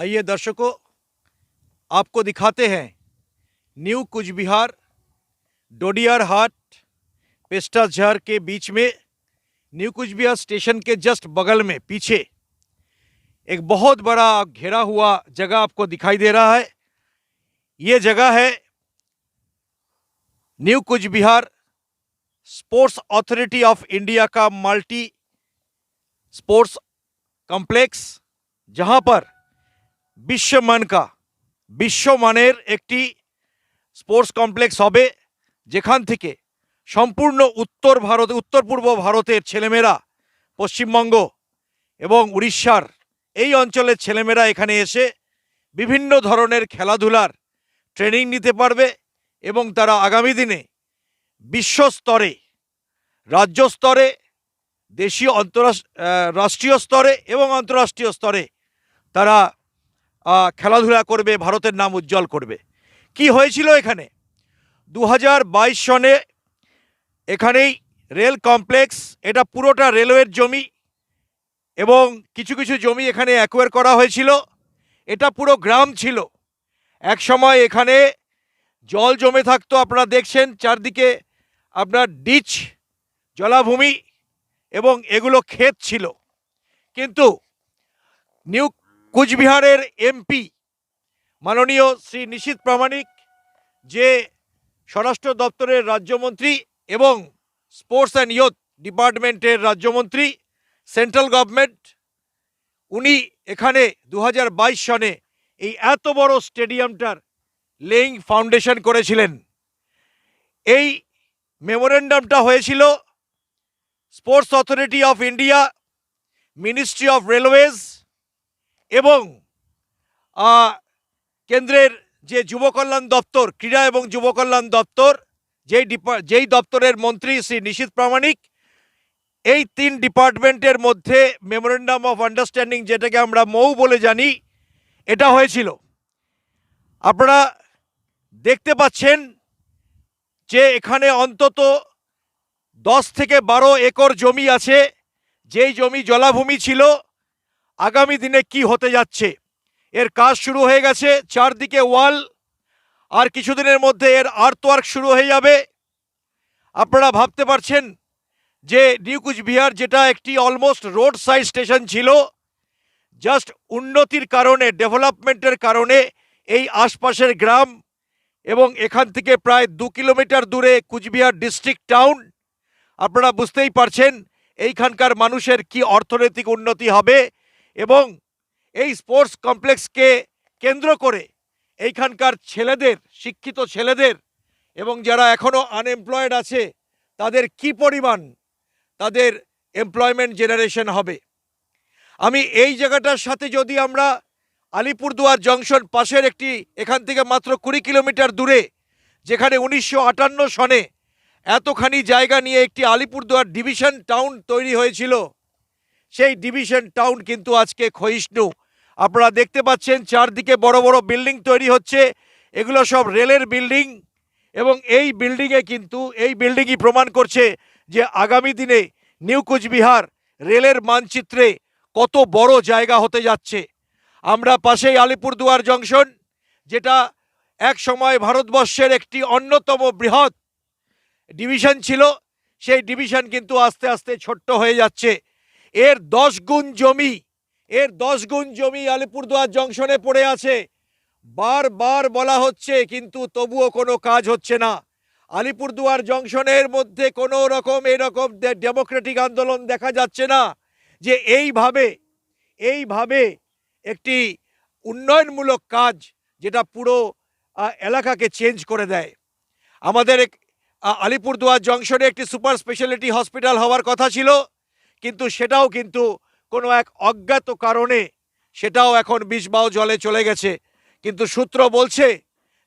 आइए दर्शकों, आपको दिखाते हैं न्यू कुचबिहार, डोडियार हाट, पेस्टा झहर के बीच में, न्यू कुचबिहार स्टेशन के जस्ट बगल में, पीछे। एक बहुत बड़ा घेरा हुआ जगह आपको दिखाई दे रहा है। ये जगह है New Coochbehar sports authority of India का मल्टी स्पोर्ट्स कॉम्प्लेक्स, जहाँ पर বিশ্বমান কা বিশ্বমানের একটি স্পোর্টস কমপ্লেক্স হবে যেখান থেকে সম্পূর্ণ উত্তর ভারত, উত্তর পূর্ব ভারতের ছেলেমেয়েরা, পশ্চিমবঙ্গ এবং উড়িষ্যার এই অঞ্চলের ছেলেমেয়েরা এখানে এসে বিভিন্ন ধরনের খেলাধুলার ট্রেনিং নিতে পারবে এবং তারা আগামী দিনে বিশ্ব স্তরে, রাজ্য স্তরে, দেশীয় অন্তরাষ্ট্র রাষ্ট্রীয় স্তরে এবং আন্তঃরাষ্ট্রীয় স্তরে তারা খেলাধুলা করবে, ভারতের নাম উজ্জ্বল করবে। কি হয়েছিল এখানে? দু সনে এখানেই রেল কমপ্লেক্স, এটা পুরোটা রেলওয়ের জমি এবং কিছু কিছু জমি এখানে অ্যাকোয়ার করা হয়েছিল। এটা পুরো গ্রাম ছিল। এক সময় এখানে জল জমে থাকতো, আপনারা দেখছেন, চারদিকে আপনার ডিচ, জলাভূমি এবং এগুলো ক্ষেত ছিল। কিন্তু নিউ কুচবিহারের এমপি মাননীয় শ্রী নিশীত প্রামাণিক, যে স্বরাষ্ট্র দপ্তরের রাজ্যমন্ত্রী এবং স্পোর্টস অ্যান্ড ইয়ুথ ডিপার্টমেন্টের রাজ্যমন্ত্রী, সেন্ট্রাল গভর্নমেন্ট, উনি এখানে দু হাজার বাইশ সনে এই এত বড় স্টেডিয়ামটার লেইং ফাউন্ডেশন করেছিলেন। এই মেমোরেন্ডামটা হয়েছিল sports authority of India, ministry of railways এবং কেন্দ্রের যে যুবকল্যাণ দপ্তর, ক্রীড়া এবং যুবকল্যাণ দপ্তর, যেই যেই দপ্তরের মন্ত্রী শ্রী নিশীত প্রামাণিক, এই তিন ডিপার্টমেন্টের মধ্যে মেমোরেন্ডাম অফ আন্ডারস্ট্যান্ডিং যেটাকে আমরা মৌ বলে জানি, এটা হয়েছিল। আপনারা দেখতে পাচ্ছেন যে এখানে অন্তত দশ থেকে বারো একর জমি আছে, যেই জমি জলাভূমি ছিল আগামী দিনে কি হতে যাচ্ছে? এর কাজ শুরু হয়ে গেছে চারদিকে ওয়াল, আর কিছুদিনের মধ্যে এর আর্টওয়ার্ক শুরু হয়ে যাবে। আপনারা ভাবতে পারছেন যে নিউ কুচবিহার যেটা একটি অলমোস্ট রোড সাইড স্টেশন ছিল, জাস্ট উন্নতির কারণে, ডেভেলপমেন্টের কারণে এই আশপাশের গ্রাম এবং এখান থেকে প্রায় দু কিলোমিটার দূরে কুচবিহার ডিস্ট্রিক্ট টাউন, আপনারা বুঝতেই পারছেন এইখানকার মানুষের কি অর্থনৈতিক উন্নতি হবে এবং এই স্পোর্টস কমপ্লেক্সকে কেন্দ্র করে এইখানকার ছেলেদের, শিক্ষিত ছেলেদের এবং যারা এখনও আনএমপ্লয়েড আছে, তাদের কি পরিমাণ তাদের এমপ্লয়মেন্ট জেনারেশন হবে? আমি এই জায়গাটার সাথে যদি আমরা আলিপুরদুয়ার জংশন পাশের একটি, এখান থেকে মাত্র কুড়ি কিলোমিটার দূরে, যেখানে উনিশশো আটান্ন সনে এতখানি জায়গা নিয়ে একটি আলিপুরদুয়ার ডিভিশন টাউন তৈরি হয়েছিল সেই ডিভিশন টাউন কিন্তু আজকে ক্ষয়িষ্ণু। আপনারা দেখতে পাচ্ছেন চারদিকে বড় বড় বিল্ডিং তৈরি হচ্ছে। এগুলো সব রেলের বিল্ডিং এবং এই বিল্ডিংয়ে কিন্তু, এই বিল্ডিংই প্রমাণ করছে যে আগামী দিনে নিউ কুচবিহার রেলের মানচিত্রে কত বড় জায়গা হতে যাচ্ছে। আমরা পাশেই আলিপুরদুয়ার জংশন, যেটা এক সময় ভারতবর্ষের একটি অন্যতম বৃহৎ ডিভিশন ছিল। সেই ডিভিশন কিন্তু আস্তে আস্তে ছোট্ট হয়ে যাচ্ছে। এর দশ গুণ জমি, এর দশ গুণ জমি আলিপুরদুয়ার জংশনে পড়ে আছে। বারবার বলা হচ্ছে, কিন্তু তবুও কোনো কাজ হচ্ছে না। আলিপুরদুয়ার জংশনের মধ্যে কোনো রকম এরকম ডেমোক্রেটিক আন্দোলন দেখা যাচ্ছে না, যে এইভাবে এইভাবে একটি উন্নয়নমূলক কাজ যেটা পুরো এলাকাকে চেঞ্জ করে দেয়। আমাদের আলিপুরদুয়ার জংশনে একটি সুপার স্পেশালিটি হসপিটাল হওয়ার কথা ছিল। কিন্তু সেটাও কিন্তু কোনো এক অজ্ঞাত কারণে সেটাও এখন বিষবাও জলে চলে গেছে। কিন্তু সূত্র বলছে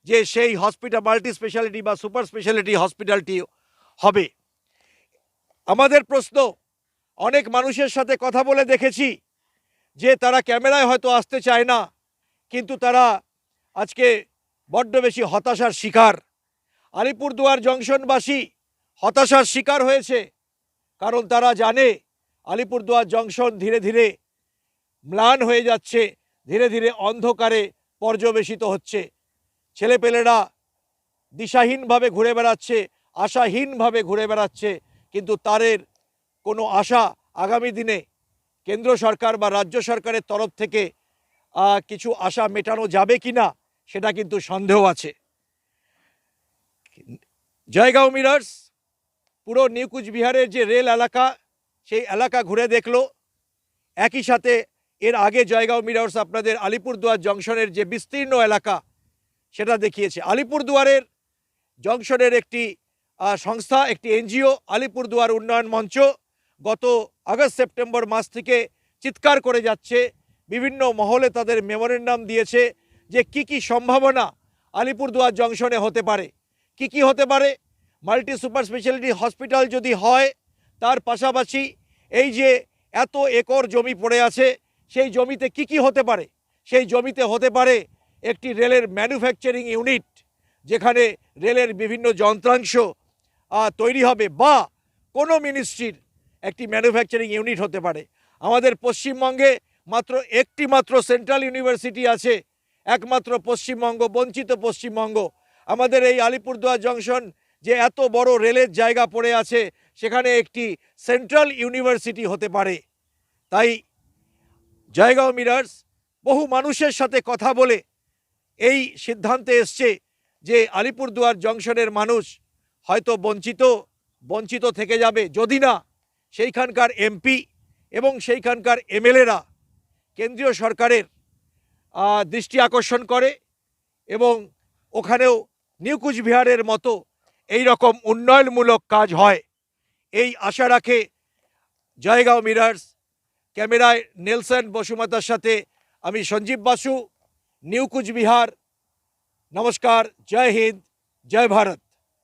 যে সেই হসপিটাল মাল্টি স্পেশালিটি বা সুপার স্পেশালিটি হসপিটালটি হবে। আমাদের প্রশ্ন, অনেক মানুষের সাথে কথা বলে দেখেছি যে তারা ক্যামেরায় হয়তো আসতে চায় না, কিন্তু তারা আজকে বড্ড বেশি হতাশার শিকার। আলিপুরদুয়ার জংশনবাসী হতাশার শিকার হয়েছে, কারণ তারা জানে আলিপুরদুয়ার জংশন ধীরে ধীরে ম্লান হয়ে যাচ্ছে, ধীরে ধীরে অন্ধকারে পর্যবেসিত হচ্ছে। ছেলেপেলেরা দিশাহীনভাবে ঘুরে বেড়াচ্ছে, আশাহীনভাবে ঘুরে বেড়াচ্ছে, কিন্তু তাদের কোনো আশা আগামী দিনে কেন্দ্র সরকার বা রাজ্য সরকারের তরফ থেকে কিছু আশা মেটানো যাবে কি না সেটা কিন্তু সন্দেহ আছে। জয়গাঁও মিরার্স, পুরো নিউ কুচবিহারের যে রেল এলাকা সেই এলাকা ঘুরে দেখল। একই সাথে এর আগে জয়গাঁও মিরার্স আপনাদের আলিপুরদুয়ার জংশনের যে বিস্তীর্ণ এলাকা, সেটা দেখিয়েছে। আলিপুরদুয়ারের জংশনের একটি সংস্থা, একটি এনজিও, আলিপুরদুয়ার উন্নয়ন মঞ্চ, গত আগস্ট সেপ্টেম্বর মাস থেকে চিৎকার করে যাচ্ছে। বিভিন্ন মহলে তাদের মেমোরেন্ডাম দিয়েছে যে কি কি সম্ভাবনা আলিপুরদুয়ার জংশনে হতে পারে। কি কি হতে পারে? মাল্টি সুপার স্পেশালিটি হসপিটাল যদি হয় তার পাশাপাশি এই যে এত একর জমি পড়ে আছে, সেই জমিতে কি কি হতে পারে? সেই জমিতে হতে পারে একটি রেলের ম্যানুফ্যাকচারিং ইউনিট যেখানে রেলের বিভিন্ন যন্ত্রাংশ তৈরি হবে বা কোনো মিনিস্ট্রির একটি ম্যানুফ্যাকচারিং ইউনিট হতে পারে। আমাদের পশ্চিমবঙ্গে মাত্র একটি মাত্র সেন্ট্রাল ইউনিভার্সিটি আছে, একমাত্র পশ্চিমবঙ্গ, বঞ্চিত পশ্চিমবঙ্গ। আমাদের এই আলিপুরদুয়ার জংশন যে এত বড় রেলের জায়গা পড়ে আছে সেখানে একটি সেন্ট্রাল ইউনিভার্সিটি হতে পারে। তাই জয়গাঁও মিরার্স বহু মানুষের সাথে কথা বলে এই সিদ্ধান্তে এসছে যে আলিপুরদুয়ার জংশনের মানুষ হয়তো বঞ্চিত বঞ্চিত থেকে যাবে। যদি না, সেইখানকার এমপি এবং সেইখানকার এমএলএরা কেন্দ্রীয় সরকারের দৃষ্টি আকর্ষণ করে এবং ওখানেও নিউ কুচবিহারের মতো এই রকম উন্নয়নমূলক কাজ হয়। এই আশা রাখে জয়গাঁও মিরার্স। ক্যামেরায় নেলসন বসুমাতার সাথে আমি সঞ্জীব বাসু, নিউ কুচবিহার। নমস্কার, জয় হিন্দ, জয় ভারত।